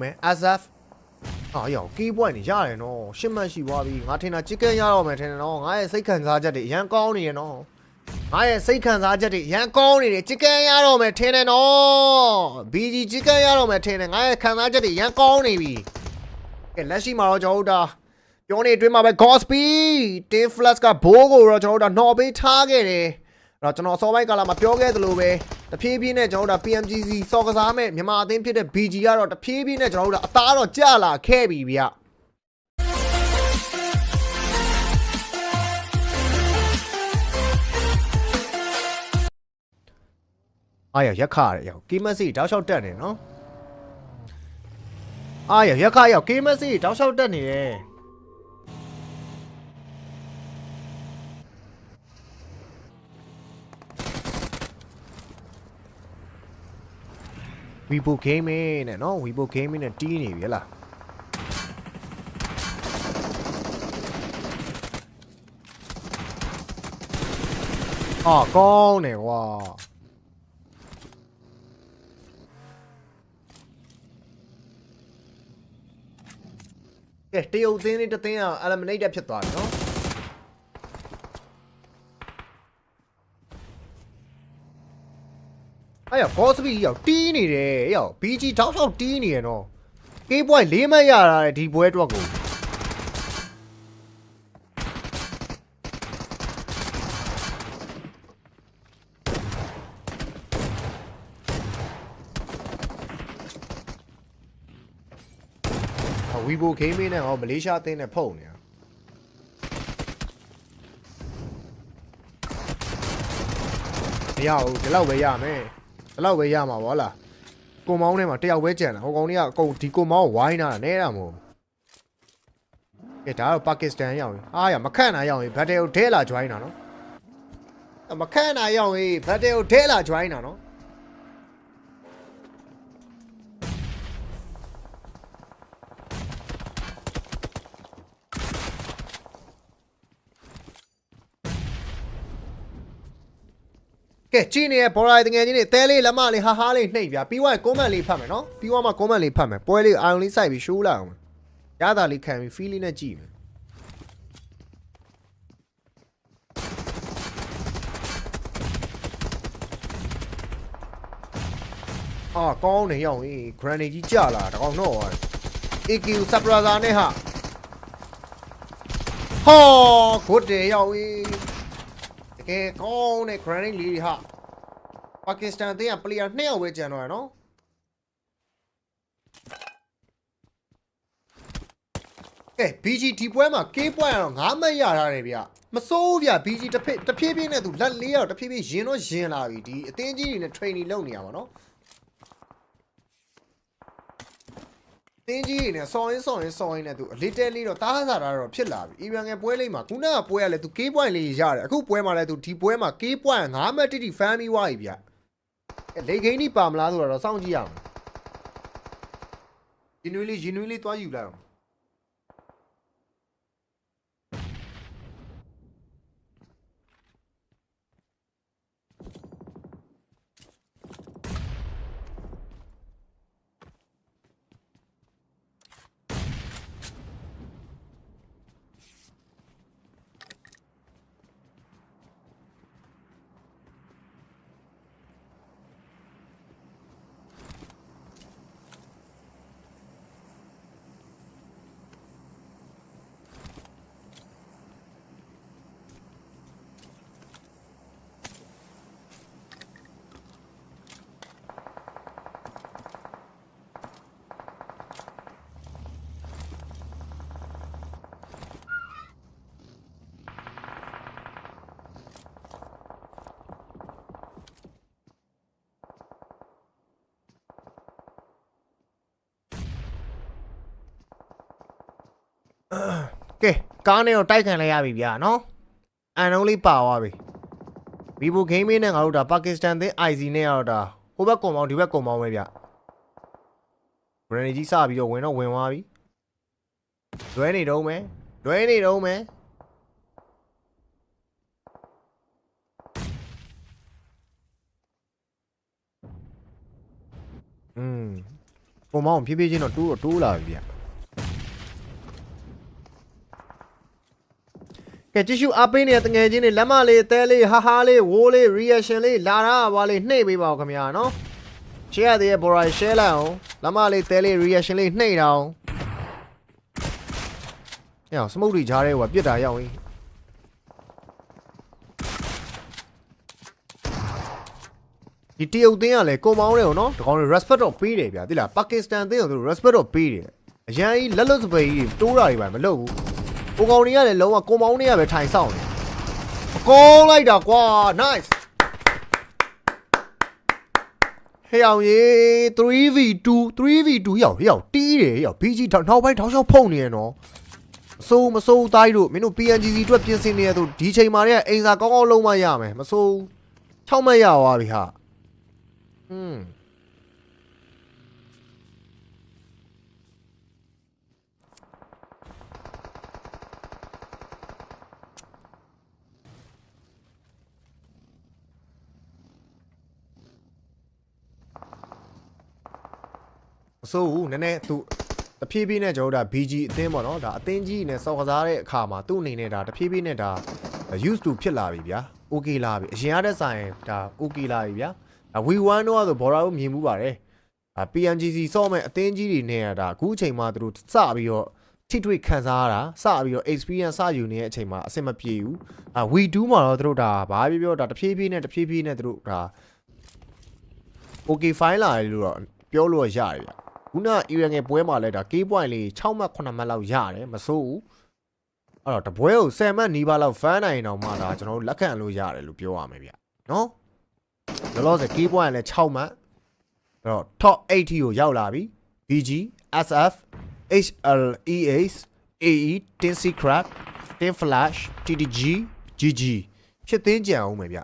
မယ် SF အာရောကီးပွိုင်းနေရတယ်နော်ရှစ်မှတ်ရှိသွားပြီငါထင်တာချစ်ကန်ရတော့မယ်ထင်တယ်နော်ငါရဲ့စိတ်ခံစားချက်တွေအရန်ကောင်းနေရနော်ငါရဲ့စိတ်ခံစားချက်တွေအရန်ကောင်းနေတယ်ချစ်ကန်ရတော့မယ်ထင်တယ်နော် BG ချစ်ကန်ရတော့မယ်ထင်တယ်ငါရဲ့ခံစားချက်တွေအရန်ကောင်းနေပြီကဲလက်ရှိမှာတော့ကျွန်တော်တို့ဒါပြောနေအတွင်းမှာပဲ Godspeed Team Flash ကဘိုးကိုတော့ကျွန်တော်တို့ဒါနော်ပေးထားခဲ့တယ်အဲ့တော့ကျွန်တော်စောပိုင်းကာလမှာပြောခဲ့သလိုပဲ တဖြည်းဖြည်းနဲ့ကျွန်တော်တို့ဒါ PMGC စော်ကစားမဲ့မြန်မာအသင်းဖြစ်တဲ့ BG ကတော့တဖြည်းဖြည်းနဲ့ကျွန်တော်တို့ဒါအသားတော့ကျလာခဲ့ပြီဗျအားရရက်ခရတယ်ရောကီမက်စီတောက်လျှောက်တက်နေနော်အားရရက်ခရောကီမက်စီတောက်လျှောက်တက်နေတ Weibo Gaming နဲ့နော် Weibo Gaming နဲ့တီးနေပြီဟဲ့လားအာကောင်းတယ်ကွာကဲတရုတ်သင်းလေးတစ်သင်းအောင် eliminate ဖြစ်သွားပြီနော် အဲ့ရော boss speed ရောက်တီးနေတယ်အဲ့ရော BG တောက်လျှောက်တီးနေရနော် K point ၄မှတ်ရတာတဲ့ဒီပွဲအတွက်ကိုဝီဘိုဂိမ်းမင်းနဲ့ဟောမလေးရှားအသင်းနဲ့ဖုန်နေတာမရဘူးဒီလောက်ပဲရမယ် ဒီလောက်ပဲရမှာဗောလားကိုမောင်းထဲမှာတယောက်ပဲကြံတာဟိုကောင်ကြီးကအကုန်ဒီကိုမောင်းကိုဝိုင်းတာနဲတာမို့ကဲဒါတော့ပါကစ္စတန်ရောက်ရင်အားရမခန့်တာရောက်ရင်ဘတ်တယ်ကိုဒဲလာ join တာနော်အမခန့်တာရောက်ရင်ဘတ်တယ်ကိုဒဲလာ join တာနော် ကဲကြည့်နေရဘော်ရိုင်တငယ်ချင်းတွေတဲလေးလက်မလေးဟာဟာလေးနှိပ်ပြပြီးွားရင်ကွန်မန့်လေးဖတ်မယ်နော်ပြီးွားမှကွန်မန့်လေးဖတ်မယ်ပွဲလေးအာရုံလေးစိုက်ပြီးရှိုးလိုက်အောင်မယ်ရတာလေးခံပြီးဖီးလေးနဲ့ကြည့်မယ်အာကောင်းနေရောက်ရင် granny ကြီးကြလာတကောင်တော့ AQ Sabraza နဲ့ဟာဟော good day ရောက်ရင်တ ကယ်ကောင်းတဲ့ granny လေးတွေဟာပါကစ္စတန်အသင်းက player 2ယောက်ပဲကျန်တော့ရနော်ကဲ BG ဒီပွဲမှာ K ပွဲကတော့9မှတ်ရထားတယ်ဗျမစိုးဗျ BG တစ်ဖိတစ်ဖြည်းဖြည်းနဲ့သူလက်လေးတော့တစ်ဖြည်းဖြည်းရင်တော့ရင်လာပြီဒီအသင်းကြီးတွေနဲ့ training လုပ်နေရပါတော့ တင်းကြီးတွေနဲ့စော်ရင်းစော်ရင်းစော်ရင်းနဲ့သူအလေးတဲလေးတော့တားစားတာတော့ဖြစ်လာပြီ။အီရန်ငယ်ပွဲလေးမှာခုနကပွဲကလည်းသူ K point လေးရတယ်။အခုပွဲမှာလည်းသူဒီပွဲမှာ K point 9မှတ်တိတိဖမ်းပြီးွားပြီဗျ။အဲလေခိန်းကြီးပါမလားဆိုတော့စောင့်ကြည့်ရအောင်။ရင်နွေးလေးရင်နွေးလေးတွားယူလိုက်အောင်။ ကဲကားနဲ့တော့တိုက်ခံလိုက်ရပြီဗျာနော်။အန်လုံးလေးပါသွားပြီ။ Vivo Gaming နဲ့ငါတို့ဒါပါကစ္စတန်သင်း IC နဲ့ကတော့ဒါဟိုဘက်ကွန်မောင်းဒီဘက်ကွန်မောင်းပဲဗျ။ Granny ကြီးစပြီးတော့ဝင်တော့ဝင်သွားပြီ။လွဲနေတော့မယ်။လွဲနေတော့မယ်။음ပုံမောင်းဖြည်းဖြည်းချင်းတော့တိုးတော့တိုးလာပြီဗျ ကဲကြည့်ရှုအားပေးနေတဲ့တငယ်ချင်းတွေလက်မလေးအသေးလေးဟာဟာလေးဝိုးလေး reaction လေးလာတာဘာလေးနှိပ်ပေးပါဦးခင်ဗျာနော် share ရသေးရဲ့ border share လိုက်အောင်လက်မလေးသေးလေး reaction လေးနှိပ်တာအောင်ညောင် smoke တွေကြားထဲဟိုကပြစ်တာရောက်ရင်ဒီတရုတ်သင်းကလည်းကိုမောင်းတွေကိုနော်ဒီကောင်တွေ respect တော့ပေးတယ်ဗျာသိလားပါကစ္စတန်သင်းကသူ respect တော့ပေးတယ်အရန်ကြီးလက်လွတ်စပယ်ကြီးတိုးတာတွေပါမလုပ်ဘူး ဟိုကောင်တွေကလည်းလုံးဝကိုမောင်းတွေကပဲထိုင်ဆောင်တယ်အကောင်းလိုက်တာကွာ nice ဟေးအောင်ရေ 3v2 3v2 ရောက်ရောက်တီးတယ်ရောက် BG ထောက်နောက်ပိုင်းထောက်ချောက်ဖုန်နေရနော်မစိုးမစိုးတိုင်းတို့မင်းတို့ PNGC အတွက်ပြင်ဆင်နေရသူဒီချိန်မှာတည်းအိမ်စာကောင်းကောင်းလုံးမရမယ်မစိုး6မှတ်ရသွားပြီဟာဟွန်း မစိုးဘူးနည်းနည်းသူတဖြည်းဖြည်းနဲ့ကျွန်တော်တို့ဒါ BG အသင်းပေါ့နော်ဒါအသင်းကြီးနဲ့စောက်ကစားတဲ့အခါမှာသူ့အနေနဲ့ဒါတဖြည်းဖြည်းနဲ့ဒါ used to ဖြစ်လာပြီဗျာ okay လာပြီအရင်ကတည်းဆိုင်ဒါ okay လာပြီဗျာဒါ we1 တော့ဆိုဘော်ရာကိုမြင်မှုပါတယ်ဒါ PNGC စော့မဲ့အသင်းကြီးတွေနဲ့ကဒါအခုအချိန်မှာသူတို့စပြီးတော့ထိတွေ့ခံစားရတာစပြီးတော့ experience စယူနေတဲ့အချိန်မှာအဆင်မပြေဘူးအာ we2 မှာတော့သူတို့ဒါဘာပြောပြောဒါတဖြည်းဖြည်းနဲ့တဖြည်းဖြည်းနဲ့သူတို့ဒါ okay file လာတယ်လို့တော့ပြောလို့ရတယ်ဗျ ခုန Iran ရဲ့ပွဲမှာလဲဒါ key point လေး6မှတ်9မှတ်လောက်ရတယ်မစိုးဘူးအဲ့တော့တပွဲကို10မှတ်နီးပါးလောက်ဖမ်းနိုင်အောင်မှဒါကျွန်တော်တို့လက်ခံလို့ရတယ်လို့ပြောရမယ်ဗျနော်လောလောဆယ် key point လည်း6မှတ်အဲ့တော့ top 80ကိုရောက်လာပြီ BG SF HLEH AE Tin Secret Tin Flash TTG GG ဖြစ်သိမ်းကြံအောင်မယ်ဗျ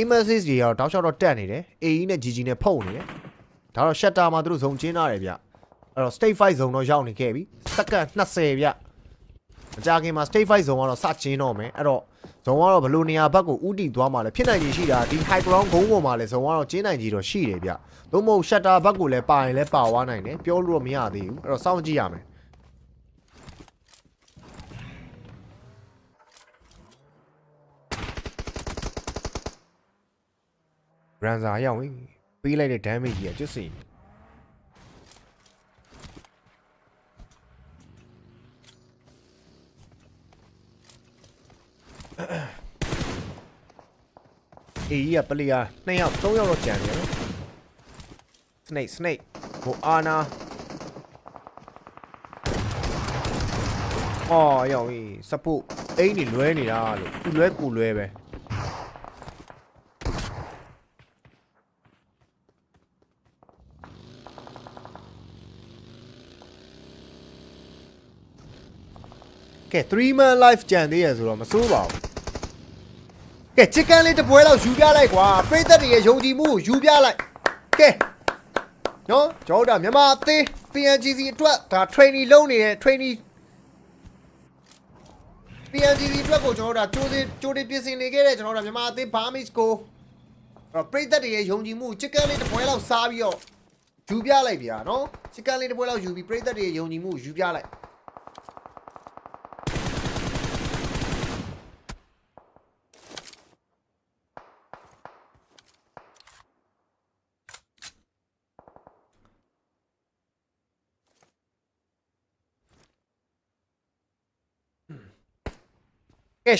images တွေကတော့တောက်လျှောက်တော့တက်နေတယ် AE နဲ့ GG နဲ့ဖုတ်နေတယ် ဒါတော့ shutter မှာသူတို့ဇုံကျင်းထားတယ်ဗျအဲ့တော့ state fight ဇုံတော့ရောက်နေခဲ့ပြီစက္ကန့်20ဗျမကြခင်မှာ state fight ဇုံကတော့စကျင်းတော့မယ်အဲ့တော့ဇုံကတော့ဘယ်လိုနေရာဘက်ကိုဥတီသွားမှာလဲဖြစ်နိုင်ကြီးရှိတာဒီ high ground ဂုံးပေါ်မှာလဲဇုံကတော့ကျင်းနိုင်ကြီးတော့ရှိတယ်ဗျသို့မဟုတ် shutter ဘက်ကိုလည်းပါရင်လည်းပါသွားနိုင်တယ်ပြောလို့တော့မရသေးဘူးအဲ့တော့စောင့်ကြည့်ရမယ်ရန်စာရောက်ပြီ ပေးလိုက်တဲ့ damage ကြီးကကျွတ်စီအေးကြီးကပလီယာ2ယောက်3ယောက်တော့ကြံနေတယ် snake snake ဟိုအာနာအော်ရောက်ပြီစပုတ်အိမ်နေလွဲနေတာလို့သူလွဲကိုလွဲပဲ ကဲ3 man life ကြံသေးရဆိုတော့မစိုးပါဘူးကဲ chicken လေးတစ်ပွဲလောက်ယူပြလိုက်ကွာပရိသတ်တွေရဲ့ယုံကြည်မှုကိုယူပြလိုက်ကဲနော်ကျွန်တော်တို့ဒါမြန်မာအသေး PNGC အတွက်ဒါ training လုပ်နေတဲ့ training PNGC အတွက်ကိုကျွန်တော်တို့ဒါကြိုးစကြိုးတွေပြင်ဆင်နေခဲ့တဲ့ကျွန်တော်တို့ဒါမြန်မာအသေး Barmis ကိုအဲ့တော့ပရိသတ်တွေရဲ့ယုံကြည်မှု chicken လေးတစ်ပွဲလောက်စားပြီးတော့ယူပြလိုက်ဗျာနော် chicken လေးတစ်ပွဲလောက်ယူပြီးပရိသတ်တွေရဲ့ယုံကြည်မှုကိုယူပြလိုက်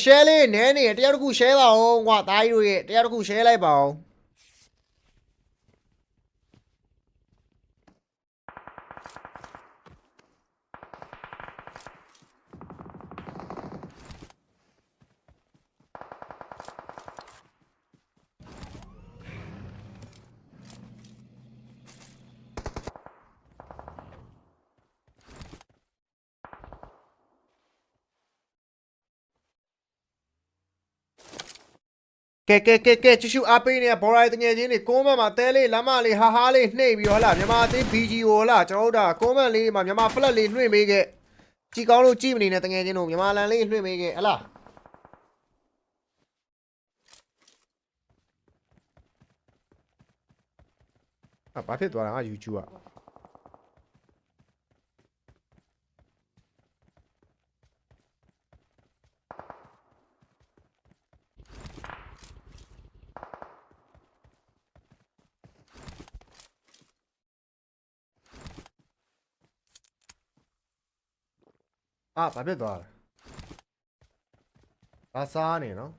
share လေးနည်းနေတယ်တယောက်တစ်ခု share ပါအောင်ကွာသားကြီးတို့ရဲ့တယောက်တစ်ခု share လိုက်ပါအောင် ကဲကဲကဲကဲချစ်ရှူအားပေးနေတဲ့ဘော်ရိုင်းတငယ်ချင်းတွေကုန်းမမှာတဲလေးလမ်းမလေးဟာဟာလေးနှိပ်ပြီးတော့ဟလာမြန်မာအသင်း BG ကိုဟလာကျွန်တော်တို့ဒါကုန်းမလေးမှာမြန်မာ flat လေးလွှင့်ပေးခဲ့ကြည်ကောင်းလို့ကြည်မနေနဲ့တငယ်ချင်းတို့မြန်မာလန်လေးလွှင့်ပေးခဲ့ဟလာအဘာဖြစ်သွားတာငါ YouTube อ่ะ အာဘာဖြစ်သွားလဲဒါစားနေနော်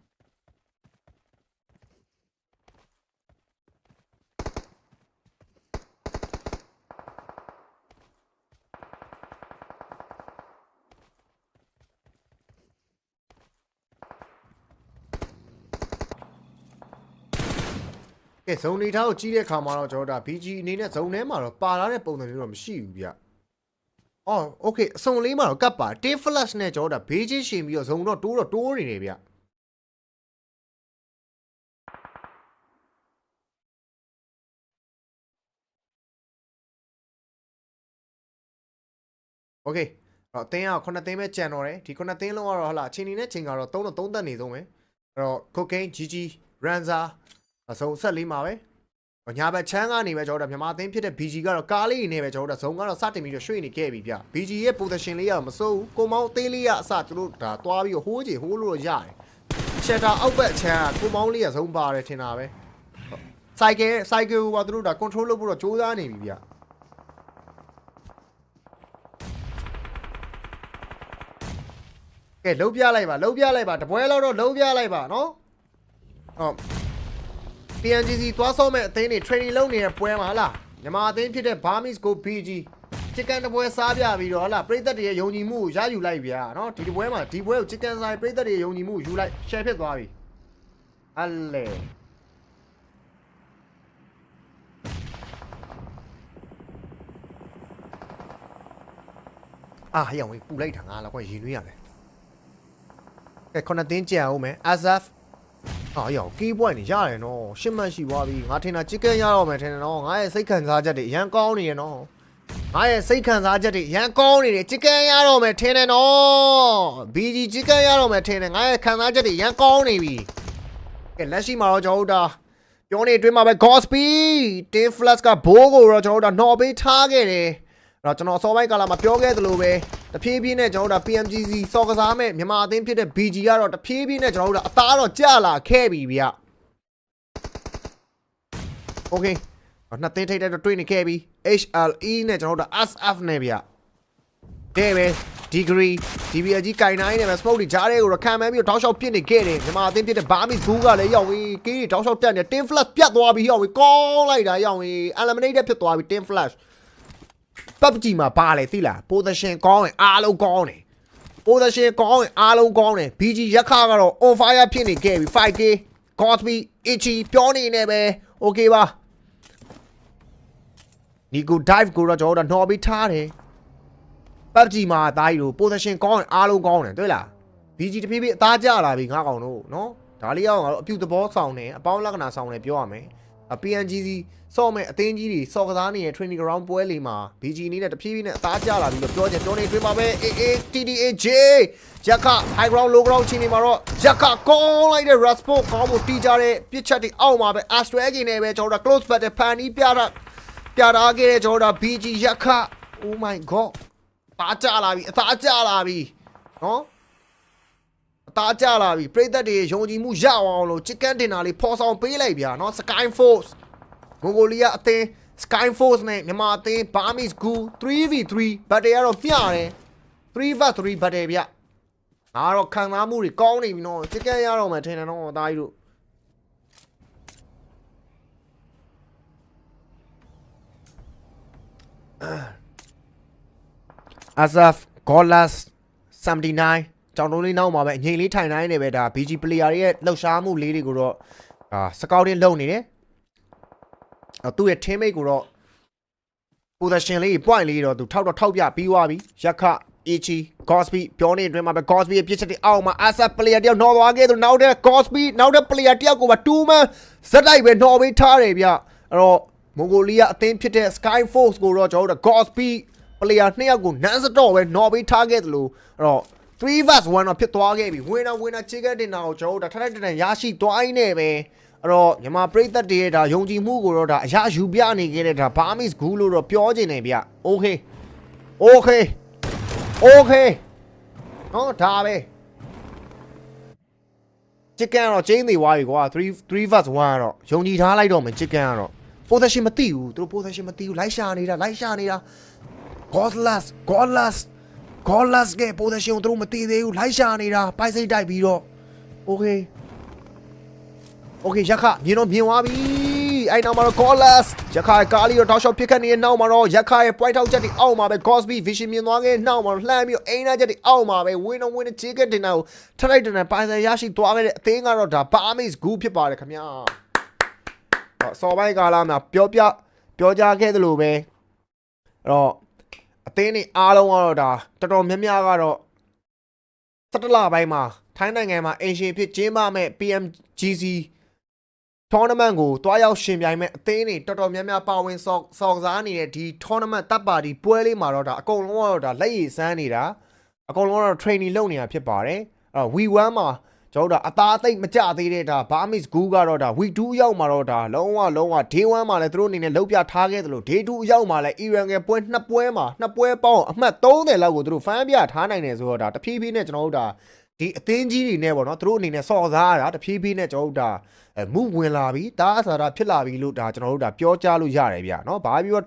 ကဲဇုံနေထားကိုကြီးတဲ့ခါမှာတော့ကျွန်တော်ဒါ BG အနေနဲ့ဇုံထဲမှာတော့ပါလာတဲ့ပုံစံမျိုးတော့မရှိဘူးဗျ။ အော် okay အစုံလေးမှာတော့ကတ်ပါ T flash နဲ့ကျွန်တော်ဒါဘေးချင်းရှင်ပြီးတော့ဇုံတော့တိုးတော့တိုးနေတယ်ဗျ။ Okay တော့အသင်းက9သိန်းပဲကြံတော့တယ်ဒီ9သိန်းလုံးကတော့ဟလာအချိန်နေနဲ့ချိန်ကတော့3တော့3သက်နေဆုံးပဲအဲ့တော့ cocaine GG ranza အစုံဆက်လေးမှာပဲ ညာဘက်ချမ်းကနေပဲကျွန်တော်တို့မြန်မာအသင်းဖြစ်တဲ့ BG ကတော့ကားလေးနေပဲကျွန်တော်တို့ဇုံကတော့စတင်ပြီးတော့ရွှေ့နေခဲ့ပြီဗျ BG ရဲ့ position လေးကတော့မစိုးဘူးကိုမောင်းအသေးလေးကအစသူတို့ဒါတွားပြီးတော့ဟိုးချေဟိုးလို့ရတယ် shutter အောက်ဘက်ချမ်းကကိုမောင်းလေးကဇုံပါတယ်ထင်တာပဲ cycle cycle ကသူတို့ဒါ control လုပ်ဖို့တော့စူးစမ်းနေပြီဗျကဲလုံးပြလိုက်ပါလုံးပြလိုက်ပါတပွဲလောက်တော့လုံးပြလိုက်ပါနော်ဟုတ် PNGC သွားဆော့မဲ့အသင်းတွေ training လုပ်နေတဲ့ပွဲမှာဟလားမြန်မာအသင်းဖြစ်တဲ့ Burmese Go BG ချစ်ကန်တပွဲစားပြပြီးတော့ဟလားပြည်သက်တွေရဲ့ယုံကြည်မှုကိုရယူလိုက်ဗျာနော်ဒီတပွဲမှာဒီပွဲကိုချစ်ကန်ဆိုင်ပြည်သက်တွေရဲ့ယုံကြည်မှုကိုယူလိုက် share ဖြစ်သွားပြီအလဲအာဟေ့အောင်ပူလိုက်တာငါလည်းခွရင်နွေးရတယ်ကဲခုနှစ်တင်းကြံအောင်မယ် Azaf အာရောကီးပွိုင်းနေရတယ်နော်ရှစ်မှတ်ရှိသွားပြီငါထင်တာချစ်ကန်ရတော့မယ်ထင်တယ်နော်ငါရဲ့စိတ်ခံစားချက်တွေအရန်ကောင်းနေရနော်ငါရဲ့စိတ်ခံစားချက်တွေအရန်ကောင်းနေတယ်ချစ်ကန်ရတော့မယ်ထင်တယ်နော် BG ချစ်ကန်ရတော့မယ်ထင်တယ်ငါရဲ့ခံစားချက်တွေအရန်ကောင်းနေပြီကဲလက်ရှိမှာတော့ကျွန်တော်တို့ဒါပြောနေအတွင်းမှာပဲ Godspeed Team Flash ကဘိုးကိုတော့ကျွန်တော်တို့ဒါနှော်ပေးထားခဲ့တယ်အဲ့တော့ကျွန်တော်အစောပိုင်းကာလမှာပြောခဲ့သလိုပဲ တဖြည်းဖြည်းနဲ့ကျွန်တော်တို့ဒါ PMGC စော်ကစားမဲ့မြန်မာအသင်းဖြစ်တဲ့ BG ကတော့တဖြည်းဖြည်းနဲ့ကျွန်တော်တို့ဒါအသားတော့ကျလာခဲ့ပြီဗျ။ Okay နှစ်သိန်းထိပ်တဲ့တော့တွေ့နေခဲ့ပြီ HLE နဲ့ကျွန်တော်တို့ဒါ SF နဲ့ဗျ။တဲ့ပဲ degree DBL ကြီးကင်နိုင်နေပဲ smoke တွေကြားထဲကိုရခံမှန်းပြီးတော့တောက်လျှောက်ပြစ်နေခဲ့တယ်မြန်မာအသင်းဖြစ်တဲ့ Barmis Boo ကလည်းရောက်ပြီးကီးတွေတောက်လျှောက်တက်နေ tin flash ပြတ်သွားပြီးရောက်ပြီးကောင်းလိုက်တာရောက်ပြီး eliminated ဖြစ်သွားပြီး tin flash PUBG မှာပါလေသိလား position ကောင်းရင်အားလုံးကောင်းတယ် position ကောင်းရင်အားလုံးကောင်းတယ် BG ရက်ခါကတော့ on fire ဖြစ်နေခဲ့ပြီ 5k Cosby Ichi ပြောနေနေပဲ okay ပါ Nico dive ကိုတော့ကျွန်တော်တို့နှော်ပြီးထားတယ် PUBG မှာအသားကြီးတို့ position ကောင်းရင်အားလုံးကောင်းတယ်တွေ့လား BG တဖြည်းဖြည်းအသားကျလာပြီငါကောင်တို့နော်ဒါလေးရောက်ငါတို့အပြူသဘောဆောင်တယ်အပေါင်းလက္ခဏာဆောင်တယ်ပြောရမယ် PNGC စော့မဲ့အသင်းကြီးတွေစော့ကစားနေတဲ့ training ground ပွဲလေးမှာ BG အနေနဲ့တဖြည်းဖြည်းနဲ့အသားကျလာပြီးတော့ပြောချင်ပြောနေတွေ့ပါပဲ AATDAJ ရက်ခ high ground low ground ချင်းနေမှာတော့ရက်ခကောင်းလိုက်တဲ့ response ကောင်းဖို့တီးကြတဲ့ပြစ်ချက်တွေအောက်မှာပဲ Astral ကြီးနေပဲကျွန်တော်တို့ close battle ဖန်ပြီးပြတာပြတာခဲ့တဲ့ကျွန်တော်တို့ BG ရက်ခ oh my god အသားကျလာပြီအသားကျလာပြီနော် အသားကျလာပြီပြည်သက်တွေယုံကြည်မှုရအောင်လို့ chicken dinner လေးပေါ်ဆောင်ပေးလိုက်ဗျာနော် Sky Force ဂိုဂိုလီယာအသင်း Sky Force နဲ့မြန်မာအသင်း Burmese Ghoul 3v3 ဘတ်တရကတော့ပြတယ်3 vs 3ဘတ်တယ်ဗျငါတော့ခံစားမှုတွေကောင်းနေပြီနော် chicken ရတော့မှထင်တယ်နော်အသားကြီးတို့အာဇာဖ်ဂေါ်လတ်79 ကြောင်တုံးလေးနောက်မှာပဲအငိမ့်လေးထိုင်တိုင်းနေပဲဒါ BG player တွေရဲ့လှုပ်ရှားမှုလေးတွေကိုတော့အာ scouting လုပ်နေတယ်အသူ့ရဲ့ teammate ကိုတော့ position လေး point လေးတော့သူထောက်တော့ထောက်ပြပြီးသွားပြီရက်ခ Ichi Gosby ပြောနေအတွင်းမှာပဲ Gosby ရဲ့ပြစ်ချက်တွေအောက်မှာ Asaf player တယောက်နှော်သွားခဲ့သူနောက်တဲ့ Gosby နောက်တဲ့ player တယောက်ကိုပါ2 man ဇက်တိုက်ပဲနှော်ပေးထားတယ်ဗျအဲ့တော့မွန်ဂိုလီးယားအသင်းဖြစ်တဲ့ Sky Force ကိုတော့ကျွန်တော်တို့ Gosby player နှစ်ယောက်ကိုနန်းစတော့ပဲနှော်ပေးထားခဲ့သလိုအဲ့တော့ 3 vs 1တော့ဖြစ်သွားခဲ့ပြီ winner winner chicken dinner ကိုကျွန်တော်တို့ဒါထထတန်ရရှိသွားရင်းနဲ့ပဲအဲ့တော့မြန်မာပြည်သက်တွေရဲ့ဒါယုံကြည်မှုကိုတော့ဒါအရာယူပြနေခဲ့တဲ့ဒါ Burmese Goo လို့တော့ပြောချင်တယ်ဗျ okay okay okay နော်ဒါပဲ chicken ကတော့ကျင်းနေသွားပြီကွာ3 3 vs 1ကတော့ယုံကြည်ထားလိုက်တော့မယ် chicken ကတော့ position မသိဘူးသူတို့ position မသိဘူးလိုက်ရှာနေတာလိုက်ရှာနေတာ godless godless Golas က position ကိုသူတို့မတည်သေးဘူးလိုက်ရှာနေတာပိုက်စိတ်တိုက်ပြီးတော့ Okay Okay ရခမြင်တော့မြင်သွားပြီအဲ့နောက်မှာတော့ Golas ရခရဲ့ကားလေးတော့တောက်လျှောက်ဖြစ်ခတ်နေတဲ့နောက်မှာတော့ရခရဲ့ point out ချက်တွေအောက်မှာပဲ Cosby Vision မြင်သွားခဲ့တဲ့နောက်မှာတော့လှမ်းပြီးတော့အိမ်နာချက်တွေအောက်မှာပဲ win on win ချေကတင်တာကိုထထိုက်တန်တန်ပိုင်ဆိုင်ရရှိသွားခဲ့တဲ့အသင်းကတော့ဒါ Barmays Goo ဖြစ်ပါတယ်ခင်ဗျာဟောစော်ပိုင်းကာလမှာပြောပြပြောကြားခဲ့သလိုပဲအဲ့တော့ အသင်းတွေအားလုံးကတော့ဒါတော်တော်များများကတော့17လပိုင်းမှာထိုင်းနိုင်ငံမှာအင်ရှင်ဖြစ်ကျင်းပမဲ့ PMGC tournament ကိုတွားရောက်ရှင်ပြိုင်မဲ့အသင်းတွေတော်တော်များများပါဝင်ဆော့ဆော့ကစားနေတဲ့ဒီ tournament တပ်ပါတီပွဲလေးမှာတော့ဒါအကုန်လုံးကတော့ဒါလက်ရည်စမ်းနေတာအကုန်လုံးကတော့ training လုပ်နေတာဖြစ်ပါတယ်အဲ့တော့ V1 မှာ ကျွန်တော်တို့ဒါအသားအသိပ်မကြသေးတဲ့ဒါ Barmis Goo ကတော့ဒါ V2 ရောက်မှာတော့ဒါလုံးဝလုံးဝ Day 1မှာလည်းသူတို့အနေနဲ့လောက်ပြထားခဲ့သလို Day 2ရောက်မှာလည်း Iran ကပွဲနှစ်ပွဲမှာနှစ်ပွဲပေါင်းအမှတ်30လောက်ကိုသူတို့ဖမ်းပြထားနိုင်တယ်ဆိုတော့ဒါတဖြည်းဖြည်းနဲ့ကျွန်တော်တို့ဒါဒီအသင်းကြီးတွေနဲ့ပေါ့နော်သူတို့အနေနဲ့စော်စားရတာတဖြည်းဖြည်းနဲ့ကျွန်တော်တို့ဒါအဲမှုဝင်လာပြီတားအစာတာဖြစ်လာပြီလို့ဒါကျွန်တော်တို့ဒါပြောကြားလို့ရတယ်ဗျာနော်ဘာပြီးတော့